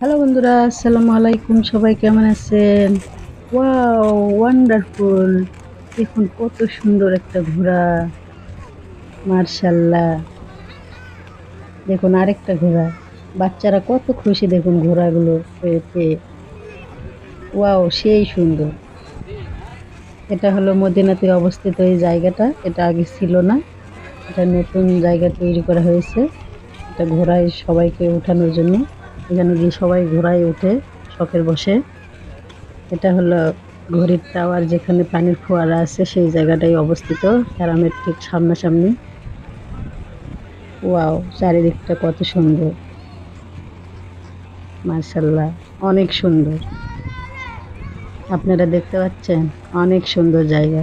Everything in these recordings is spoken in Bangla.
হ্যালো বন্ধুরা, আসসালামু আলাইকুম। সবাই কেমন আছেন? Wow, wonderful. দেখুন কত সুন্দর একটা ঘোড়া। মার্শাল্লাহ। দেখুন আরেকটা ঘোড়া। বাচ্চারা কত খুশি দেখুন ঘোড়াগুলো পেয়ে ওয়াও, সেই সুন্দর। এটা হলো মদিনাতে অবস্থিত এই জায়গাটা। এটা আগে ছিল না। এটা নতুন জায়গা তৈরি করা হয়েছে। এটা ঘোড়ায় সবাইকে ওঠানোর জন্য। এখানে গিয়ে সবাই ঘোড়ায় উঠে শখের বসে। এটা হলো ঘড়ির টাওয়ার যেখানে পানির ফোয়ারা আছে, সেই জায়গাটাই অবস্থিত হ্যারামের ঠিক সামনাসামনি। ওয়াও, চারিদিকটা কত সুন্দর। মার্শাল্লাহ অনেক সুন্দর। আপনারা দেখতে পাচ্ছেন, অনেক সুন্দর জায়গা।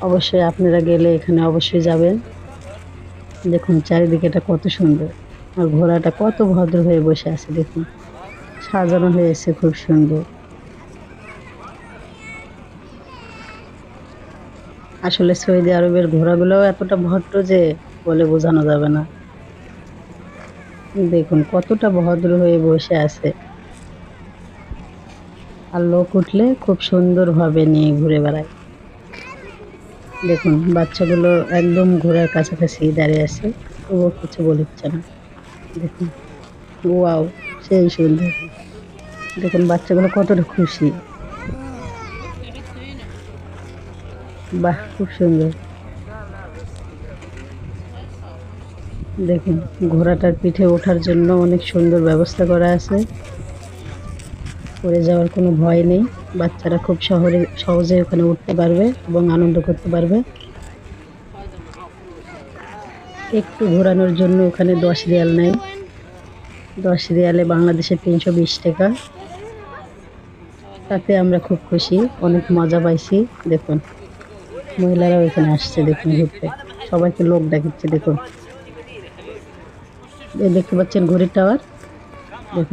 অবশ্যই আপনারা গেলে এখানে অবশ্যই যাবেন। দেখুন, চারিদিকে এটা কত সুন্দর। আর ঘোড়াটা কত ভদ্র হয়ে বসে আছে দেখুন। সাজানো হয়েছে খুব সুন্দর। আসলে সৌদি আরবের ঘোড়াগুলোও এতটা ভদ্র যে বলে বোঝানো যাবে না। দেখুন, কতটা ভদ্র হয়ে বসে আছে। আর লোক উঠলে খুব সুন্দরভাবে নিয়ে ঘুরে বেড়ায়। দেখুন, বাচ্চাগুলো একদম ঘোড়ার কাছাকাছি দাঁড়িয়ে আছে। তবুও কিছু বলিচ্ছে না। দেখুন। ওয়াও সেই সুন্দর। দেখুন, বাচ্চাগুলো কতটা খুশি। বাহ, খুব সুন্দর। দেখুন, ঘোড়াটার পিঠে ওঠার জন্য অনেক সুন্দর ব্যবস্থা করা আছে। পড়ে যাওয়ার কোনো ভয় নেই। বাচ্চারা খুব শহরে সহজে ওখানে উঠতে পারবে এবং আনন্দ করতে পারবে। একটু ঘোরানোর জন্য ওখানে দশ রিয়াল নেয়। দশ রিয়ালে বাংলাদেশে তিনশো বিশ টাকা। তাতে আমরা খুব খুশি, অনেক মজা পাইছি, দেখুন। মহিলারাও এখানে আসছে, দেখুন ঘুরতে। সবাইকে লোক ডাকছে দেখুন। দেখতে পাচ্ছেন ঘড়ির টাওয়ার। দেখুন।